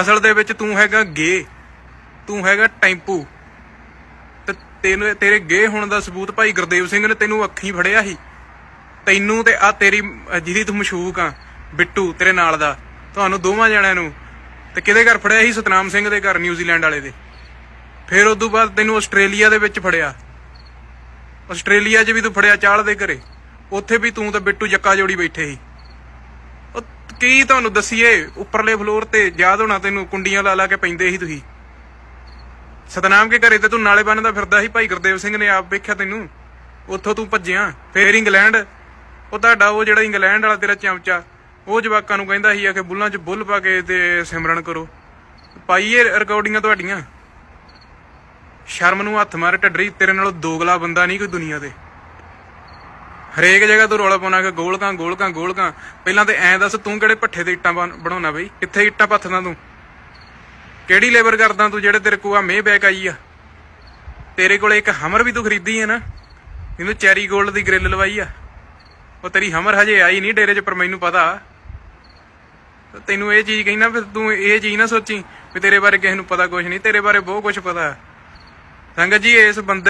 ਅਸਲ ਦੇ ਵਿੱਚ ਤੂੰ ਹੈਗਾ ਗੇ। ਤੂੰ ਹੈਗਾ ਟੈਂਪੂ। ਤੇ ਤੈਨੂੰ ਤੇਰੇ ਗੇ ਹੋਣ ਦਾ ਸਬੂਤ ਭਾਈ ਗੁਰਦੇਵ ਸਿੰਘ ਨੇ ਤੈਨੂੰ ਅੱਖੀਂ ਫੜਿਆ ਸੀ। ਤੈਨੂੰ ਤੇ ਆ ਤੇਰੀ, ਜਿਹਦੀ ਤੂੰ ਮਸ਼ੂਕ ਆ, ਬਿੱਟੂ, ਤੇਰੇ ਨਾਲ ਦਾ। ਤੁਹਾਨੂੰ ਦੋਵਾਂ ਜਣਿਆਂ ਨੂੰ। ਤੇ ਕਿਹਦੇ ਘਰ ਫੜਿਆ ਸੀ? ਸਤਨਾਮ ਸਿੰਘ ਦੇ ਘਰ, ਨਿਊਜ਼ੀਲੈਂਡ ਵਾਲੇ ਦੇ। ਫਿਰ ਉਸ ਤੋਂ ਬਾਅਦ ਤੈਨੂੰ ਆਸਟ੍ਰੇਲੀਆ ਦੇ ਵਿੱਚ ਫੜਿਆ। ਆਸਟ੍ਰੇਲੀਆ 'ਚ ਵੀ ਤੂੰ ਫੜਿਆ ਚਾਲ ਦੇ ਘਰੇ। ਉੱਥੇ ਵੀ ਤੂੰ ਤਾਂ ਬਿੱਟੂ ਜੱਕਾ ਜੋੜੀ ਬੈਠੇ ਸੀ। ਕੀ ਤੁਹਾਨੂੰ ਦਸੀਏ, ਉੱਪਰਲੇ ਫਲੋਰ ਤੇ ਯਾਦ ਹੋਣਾ ਤੈਨੂੰ, ਕੁੰਡੀਆਂ ਲਾ ਲਾ ਕੇ ਪੈਂਦੇ ਸੀ ਤੁਸੀਂ। ਸਤਨਾਮ ਕੇ ਘਰੇ ਤੇ ਤੂੰ ਨਾਲੇ ਬੰਨਦਾ ਫਿਰਦਾ ਸੀ, ਭਾਈ ਗੁਰਦੇਵ ਸਿੰਘ ਨੇ ਆਪ ਵੇਖਿਆ ਤੈਨੂੰ। ਉੱਥੋਂ ਤੂੰ ਭੱਜਿਆ, ਫੇਰ ਇੰਗਲੈਂਡ। ਉਹ ਤੁਹਾਡਾ, ਉਹ ਜਿਹੜਾ ਇੰਗਲੈਂਡ ਵਾਲਾ ਤੇਰਾ ਚਮਚਾ, ਉਹ ਜਵਾਕਾਂ ਨੂੰ ਕਹਿੰਦਾ ਸੀ ਆ ਕਿ ਬੁੱਲਾਂ 'ਚ ਬੁੱਲ ਪਾ ਕੇ ਤੇ ਸਿਮਰਨ ਕਰੋ। ਪਾਈਏ ਰਿਕਾਰਡਿੰਗਾਂ ਤੁਹਾਡੀਆਂ। ਸ਼ਰਮ ਨੂੰ ਹੱਥ ਮਾਰ, ਢੱਡਰੀ, ਤੇਰੇ ਨਾਲੋਂ ਦੋਗਲਾ ਬੰਦਾ ਨਹੀਂ ਕੋਈ ਦੁਨੀਆ ਤੇ ਹਰੇਕ ਜਗ੍ਹਾ ਤੂੰ ਰੌਲਾ ਪਾਉਣਾ ਕਿ ਗੋਲਕਾਂ ਗੋਲਕਾਂ ਗੋਲਕਾਂ ਪਹਿਲਾਂ ਤੇ ਐਂ ਦੱਸ, ਤੂੰ ਕਿਹੜੇ ਪੱਠੇ ਤੇ ਇੱਟਾਂ ਬਣਾਉਣਾ ਬਈ? ਕਿੱਥੇ ਇੱਟਾਂ ਪੱਥਦਾ ਤੂੰ? ਕਿਹੜੀ ਲੇਬਰ ਕਰਦਾ ਤੂੰ ਜਿਹੜੇ ਤੇਰੇ ਕੋਲ ਆ ਮੇ ਬੈਕ ਆਈ ਆ? ਤੇਰੇ ਕੋਲ ਇੱਕ ਹਮਰ ਵੀ ਤੂੰ ਖਰੀਦੀ ਹੈ ਨਾ? ਇਹਨੂੰ ਚੈਰੀ 골ਡ ਦੀ ਗ੍ਰਿਲ ਲਵਾਈ ਆ। ਉਹ ਤੇਰੀ ਹਮਰ ਹਜੇ ਆਈ ਨਹੀਂ ਡੇਰੇ 'ਚ, ਪਰ ਮੈਨੂੰ ਪਤਾ। ਤੈਨੂੰ ਇਹ ਚੀਜ਼ ਕਹਿਣਾ ਫਿਰ ਤੂੰ ਇਹ ਚੀਜ਼ ਨਾ ਸੋਚੀ ਵੀ ਤੇਰੇ ਬਾਰੇ ਕਿਸੇ ਨੂੰ ਪਤਾ ਕੁਝ ਨਹੀਂ, ਤੇਰੇ ਬਾਰੇ ਬਹੁਤ ਕੁਝ ਪਤਾ। ਸੰਗਤ ਜੀ, ਇਸ ਬੰਦੇ